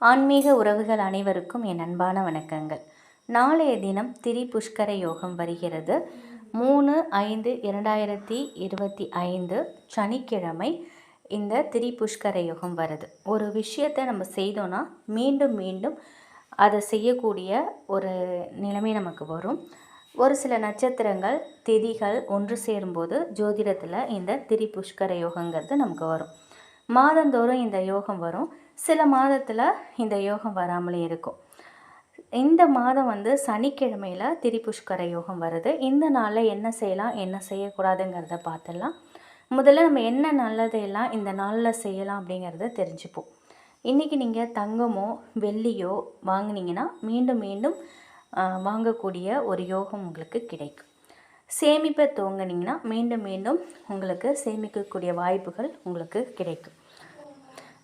ஆன்மீக உறவுகள் அனைவருக்கும் என் அன்பான வணக்கங்கள். நாளைய தினம் திரி புஷ்கர யோகம் வருகிறது. மூணு ஐந்து இரண்டாயிரத்தி இருபத்தி ஐந்து சனிக்கிழமை இந்த திரி புஷ்கர யோகம் வருது. ஒரு விஷயத்தை நம்ம செய்தோன்னா மீண்டும் மீண்டும் அதை செய்யக்கூடிய ஒரு நிலைமை நமக்கு வரும். ஒரு சில நட்சத்திரங்கள் திதிகள் ஒன்று சேரும்போது ஜோதிடத்தில் இந்த திரி புஷ்கர யோகங்கிறது நமக்கு வரும். மாதந்தோறும் இந்த யோகம் வரும். சில மாதத்தில் இந்த யோகம் வராமலே இருக்கும். இந்த மாதம் வந்து சனிக்கிழமையில் திரிபுஷ்கர யோகம் வருது. இந்த நாளில் என்ன செய்யலாம் என்ன செய்யக்கூடாதுங்கிறத பார்த்துடலாம் முதல்ல நம்ம என்ன நல்லதையெல்லாம் இந்த நாளில் செய்யலாம் அப்படிங்கிறத தெரிஞ்சுப்போம். இன்றைக்கி நீங்கள் தங்கமோ வெள்ளியோ வாங்கினீங்கன்னா மீண்டும் மீண்டும் வாங்கக்கூடிய ஒரு யோகம் உங்களுக்கு கிடைக்கும். சேமிப்பை துவங்கினீங்கன்னா மீண்டும் மீண்டும் உங்களுக்கு சேமிக்கக்கூடிய வாய்ப்புகள் உங்களுக்கு கிடைக்கும்.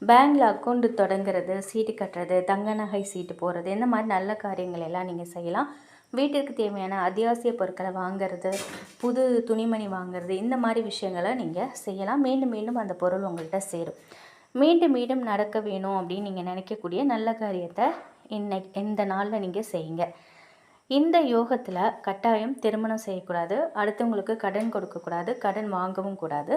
பேங்கில் அக்கௌண்ட்டு தொடங்குறது சீட்டு கட்டுறது தங்க நகை சீட்டு போடுறது இந்த மாதிரி நல்ல காரியங்கள் எல்லாம் நீங்கள் செய்யலாம். வீட்டிற்கு தேவையான அத்தியாவசிய பொருட்களை வாங்கிறது புது துணிமணி வாங்கிறது இந்த மாதிரி விஷயங்களை நீங்கள் செய்யலாம். மீண்டும் மீண்டும் அந்த பொருள் உங்கள்கிட்ட சேரும். மீண்டும் மீண்டும் நடக்க வேணும் அப்படின்னு நீங்கள் நினைக்கக்கூடிய நல்ல காரியத்தை இன்னைக்கு இந்த நாளில் நீங்கள் செய்யுங்க. இந்த யோகத்தில் கட்டாயம் திருமணம் செய்யக்கூடாது. அடுத்தவங்களுக்கு கடன் கொடுக்கக்கூடாது கடன் வாங்கவும் கூடாது.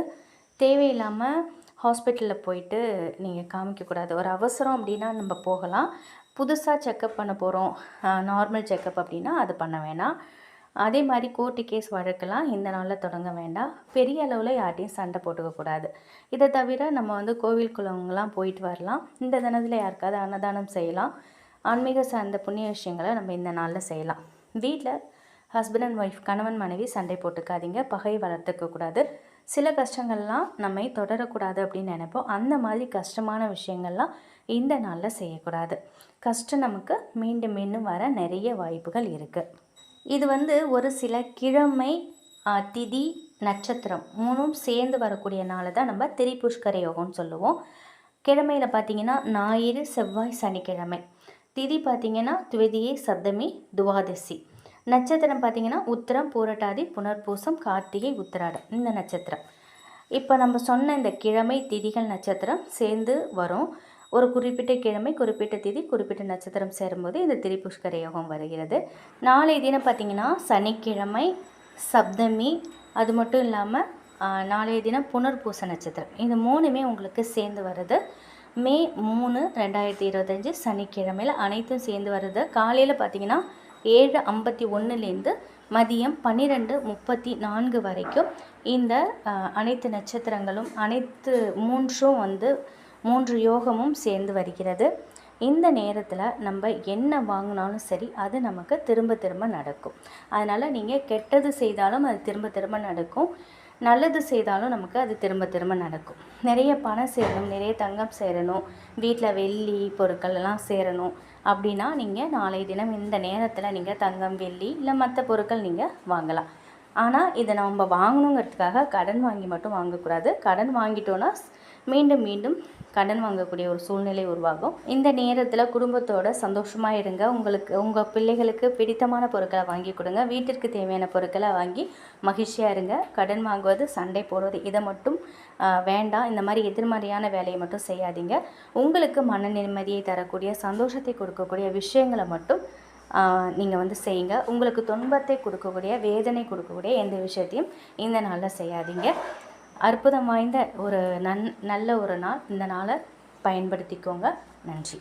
தேவையில்லாமல் ஹாஸ்பிட்டலில் போயிட்டு நீங்கள் காமிக்கக்கூடாது. ஒரு அவசரம் அப்படின்னா நம்ம போகலாம். புதுசாக செக்கப் பண்ண போகிறோம் நார்மல் செக்கப் அப்படின்னா அது பண்ண வேணாம். அதே மாதிரி கோர்ட்டு கேஸ் வழக்கெல்லாம் இந்த நாளில் தொடங்க வேண்டாம். பெரிய அளவில் யார்ட்டையும் சண்டை போட்டுக்கக்கூடாது. இதை தவிர நம்ம வந்து கோவில் குளங்கள்லாம் போயிட்டு வரலாம். இந்த தினத்தில் யாருக்காவது அன்னதானம் செய்யலாம். ஆன்மீக சார்ந்த புண்ணிய விஷயங்களை நம்ம இந்த நாளில் செய்யலாம். வீட்டில் ஹஸ்பண்ட் அண்ட் ஒய்ஃப் கணவன் மனைவி சண்டை போட்டுக்காதீங்க பகையை வளர்த்துக்கக்கூடாது. சில கஷ்டங்கள்லாம் நம்மை தொடரக்கூடாது அப்படின்னு நினைப்போம். அந்த மாதிரி கஷ்டமான விஷயங்கள்லாம் இந்த நாளில் செய்யக்கூடாது. கஷ்டம் நமக்கு மீண்டும் மீண்டும் வர நிறைய வாய்ப்புகள் இருக்குது இது வந்து ஒரு சில கிழமை திதி நட்சத்திரம் மூணும் சேர்ந்து வரக்கூடிய நாளை தான் நம்ம திரிபுஷ்கர யோகம்னு சொல்லுவோம். கிழமையில் பார்த்திங்கன்னா ஞாயிறு செவ்வாய் சனிக்கிழமை. திதி பார்த்திங்கன்னா துவதியை சப்தமி துவாதசி. நட்சத்திரம் பார்த்திங்கன்னா உத்திரம் பூரட்டாதி புனர்பூசம் கார்த்திகை உத்திராடம். இந்த நட்சத்திரம். இப்போ நம்ம சொன்ன இந்த கிழமை திதிகள் நட்சத்திரம் சேர்ந்து வரும். ஒரு குறிப்பிட்ட கிழமை குறிப்பிட்ட திதி குறிப்பிட்ட நட்சத்திரம் சேரும்போது இந்த திரிபுஷ்கர யோகம் வருகிறது. நாளைய தினம் பார்த்திங்கன்னா சனிக்கிழமை சப்தமி அது மட்டும் இல்லாமல் நாளைய தினம் புனர்பூச நட்சத்திரம். இந்த மூணுமே உங்களுக்கு சேர்ந்து வருது மே மூணு ரெண்டாயிரத்தி இருபத்தஞ்சி சனிக்கிழமையில் அனைத்தும் சேர்ந்து வருது காலையில் பார்த்திங்கன்னா ஏழு ஐம்பத்தி ஒன்றுலேருந்து மதியம் பன்னிரெண்டு முப்பத்தி நான்கு வரைக்கும் இந்த அனைத்து நட்சத்திரங்களும் அனைத்து மூன்றும் வந்து மூன்று யோகமும் சேர்ந்து வருகிறது. இந்த நேரத்தில் நம்ம என்ன வாங்கினாலும் சரி அது நமக்கு திரும்ப திரும்ப நடக்கும். அதனால் நீங்கள் கெட்டது செய்தாலும் அது திரும்ப திரும்ப நடக்கும். நல்லது செய்தாலும் நமக்கு அது திரும்ப திரும்ப நடக்கும். நிறைய பணம் சேரணும் நிறைய தங்கம் சேரணும் வீட்டில் வெள்ளி பொருட்கள் எல்லாம் சேரணும் அப்படின்னா நீங்கள் நாளைய தினம் இந்த நேரத்தில் நீங்கள் தங்கம் வெள்ளி இல்லை மற்ற பொருட்கள் நீங்கள் வாங்கலாம். ஆனால் இதை நம்ம வாங்கணுங்கிறதுக்காக கடன் வாங்கி மட்டும் வாங்கக்கூடாது. கடன் வாங்கிட்டோன்னா மீண்டும் மீண்டும் கடன் வாங்கக்கூடிய ஒரு சூழ்நிலை உருவாகும். இந்த நேரத்தில் குடும்பத்தோட சந்தோஷமாக இருங்க. உங்களுக்கு உங்கள் பிள்ளைகளுக்கு பிடித்தமான பொருட்களை வாங்கி கொடுங்க. வீட்டிற்கு தேவையான பொருட்களை வாங்கி மகிழ்ச்சியாக இருங்க. கடன் வாங்குவது சண்டை போடுவது இதை மட்டும் வேண்டாம். இந்த மாதிரி எதிர்மறையான வேலையை மட்டும் செய்யாதீங்க. உங்களுக்கு மன நிம்மதியை தரக்கூடிய சந்தோஷத்தை கொடுக்கக்கூடிய விஷயங்களை மட்டும் நீங்கள் வந்து செய்யுங்க. உங்களுக்கு துன்பத்தை கொடுக்கக்கூடிய வேதனை கொடுக்கக்கூடிய எந்த விஷயத்தையும் இந்த நாளில் செய்யாதீங்க. அற்புதம் வாய்ந்த ஒரு நன் நல்ல ஒரு நாள் இந்த நாளை பயன்படுத்திக்கோங்க. நன்றி.